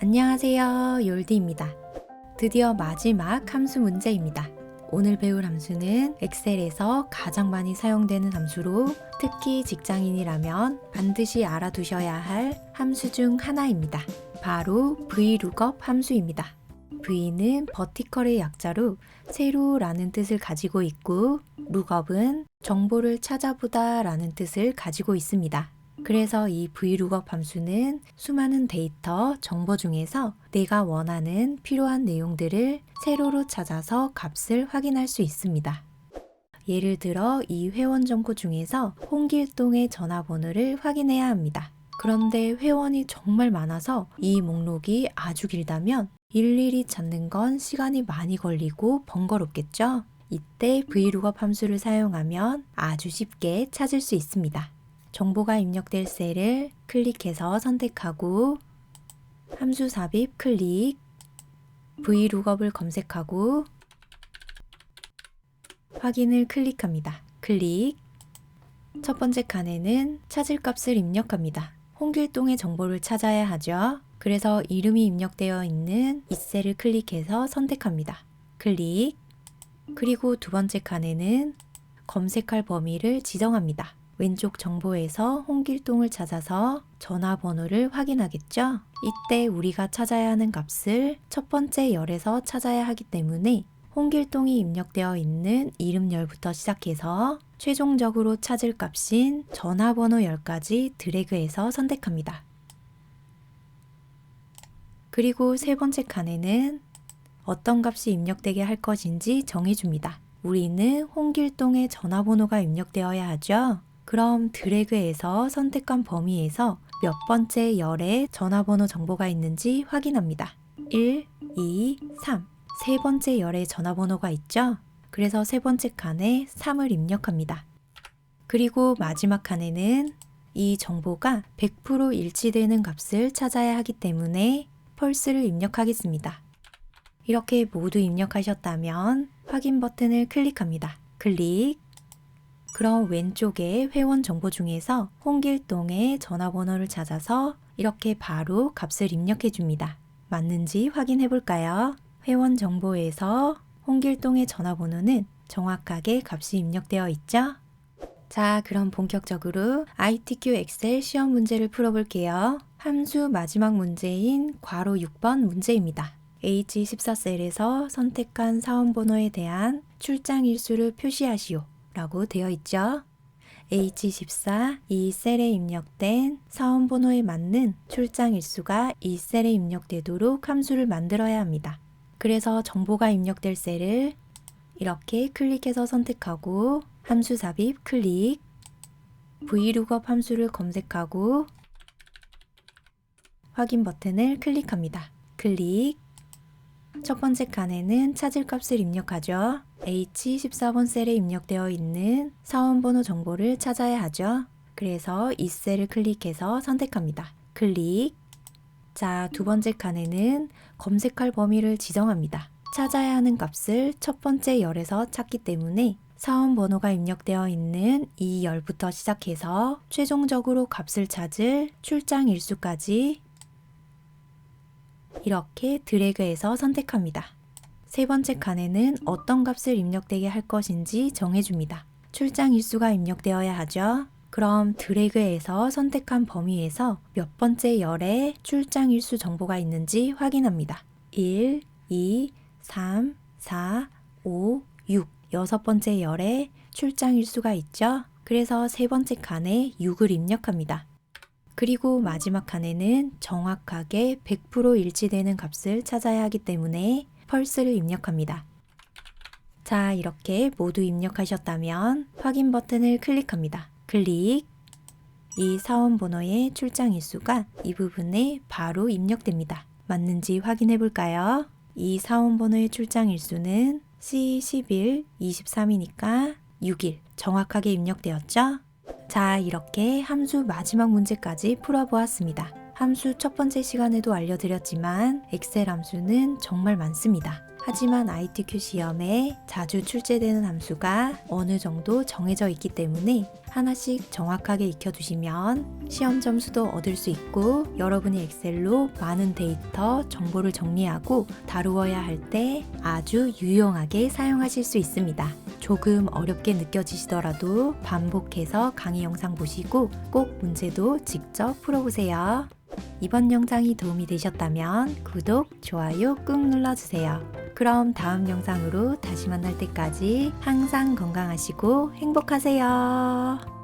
안녕하세요. 욜디입니다. 드디어 마지막 함수 문제입니다. 오늘 배울 함수는 엑셀에서 가장 많이 사용되는 함수로 특히 직장인이라면 반드시 알아두셔야 할 함수 중 하나입니다. 바로 VLOOKUP 함수입니다. V는 버티컬의 약자로 세로라는 뜻을 가지고 있고 lookup은 정보를 찾아보다 라는 뜻을 가지고 있습니다. 그래서 이 VLOOKUP 함수는 수많은 데이터, 정보 중에서 내가 원하는 필요한 내용들을 세로로 찾아서 값을 확인할 수 있습니다. 예를 들어 이 회원 정보 중에서 홍길동의 전화번호를 확인해야 합니다. 그런데 회원이 정말 많아서 이 목록이 아주 길다면 일일이 찾는 건 시간이 많이 걸리고 번거롭겠죠? 이때 VLOOKUP 함수를 사용하면 아주 쉽게 찾을 수 있습니다. 정보가 입력될 셀을 클릭해서 선택하고 함수 삽입 클릭 VLOOKUP을 검색하고 확인을 클릭합니다. 클릭 첫 번째 칸에는 찾을 값을 입력합니다. 홍길동의 정보를 찾아야 하죠. 그래서 이름이 입력되어 있는 이 셀을 클릭해서 선택합니다. 클릭 그리고 두 번째 칸에는 검색할 범위를 지정합니다. 왼쪽 정보에서 홍길동을 찾아서 전화번호를 확인하겠죠? 이때 우리가 찾아야 하는 값을 첫 번째 열에서 찾아야 하기 때문에 홍길동이 입력되어 있는 이름 열부터 시작해서 최종적으로 찾을 값인 전화번호 열까지 드래그해서 선택합니다. 그리고 세 번째 칸에는 어떤 값이 입력되게 할 것인지 정해줍니다. 우리는 홍길동의 전화번호가 입력되어야 하죠. 그럼 드래그해서 선택한 범위에서 몇 번째 열에 전화번호 정보가 있는지 확인합니다. 1, 2, 3. 세 번째 열에 전화번호가 있죠? 그래서 세 번째 칸에 3을 입력합니다. 그리고 마지막 칸에는 이 정보가 100% 일치되는 값을 찾아야 하기 때문에 펄스를 입력하겠습니다. 이렇게 모두 입력하셨다면 확인 버튼을 클릭합니다. 클릭. 그럼 왼쪽에 회원 정보 중에서 홍길동의 전화번호를 찾아서 이렇게 바로 값을 입력해 줍니다. 맞는지 확인해 볼까요? 회원 정보에서 홍길동의 전화번호는 정확하게 값이 입력되어 있죠? 자, 그럼 본격적으로 ITQ 엑셀 시험 문제를 풀어볼게요. 함수 마지막 문제인 괄호 6번 문제입니다. H14셀에서 선택한 사원번호에 대한 출장 일수를 표시하시오. 라고 되어 있죠. H14 이 셀에 입력된 사원 번호에 맞는 출장 일수가 이 셀에 입력되도록 함수를 만들어야 합니다. 그래서 정보가 입력될 셀을 이렇게 클릭해서 선택하고 함수 삽입 클릭 VLOOKUP 함수를 검색하고 확인 버튼을 클릭합니다. 클릭 첫 번째 칸에는 찾을 값을 입력하죠. H14번 셀에 입력되어 있는 사원번호 정보를 찾아야 하죠. 그래서 이 셀을 클릭해서 선택합니다. 클릭. 자, 두 번째 칸에는 검색할 범위를 지정합니다. 찾아야 하는 값을 첫 번째 열에서 찾기 때문에 사원 번호가 입력되어 있는 이 열부터 시작해서 최종적으로 값을 찾을 출장 일수까지 이렇게 드래그해서 선택합니다. 세 번째 칸에는 어떤 값을 입력되게 할 것인지 정해줍니다. 출장 일수가 입력되어야 하죠. 그럼 드래그해서 선택한 범위에서 몇 번째 열에 출장 일수 정보가 있는지 확인합니다. 1, 2, 3, 4, 5, 6. 여섯 번째 열에 출장 일수가 있죠. 그래서 세 번째 칸에 6을 입력합니다. 그리고 마지막 칸에는 정확하게 100% 일치되는 값을 찾아야 하기 때문에 펄스를 입력합니다. 자, 이렇게 모두 입력하셨다면 확인 버튼을 클릭합니다. 클릭. 이 사원 번호의 출장 일수가 이 부분에 바로 입력됩니다. 맞는지 확인해 볼까요? 이 사원 번호의 출장 일수는 C11, 23이니까 6일 정확하게 입력되었죠? 자, 이렇게 함수 마지막 문제까지 풀어보았습니다. 함수 첫 번째 시간에도 알려드렸지만 엑셀 함수는 정말 많습니다. 하지만 ITQ 시험에 자주 출제되는 함수가 어느 정도 정해져 있기 때문에 하나씩 정확하게 익혀두시면 시험 점수도 얻을 수 있고 여러분이 엑셀로 많은 데이터, 정보를 정리하고 다루어야 할 때 아주 유용하게 사용하실 수 있습니다. 조금 어렵게 느껴지시더라도 반복해서 강의 영상 보시고 꼭 문제도 직접 풀어보세요. 이번 영상이 도움이 되셨다면 구독, 좋아요 꾹 눌러주세요. 그럼 다음 영상으로 다시 만날 때까지 항상 건강하시고 행복하세요.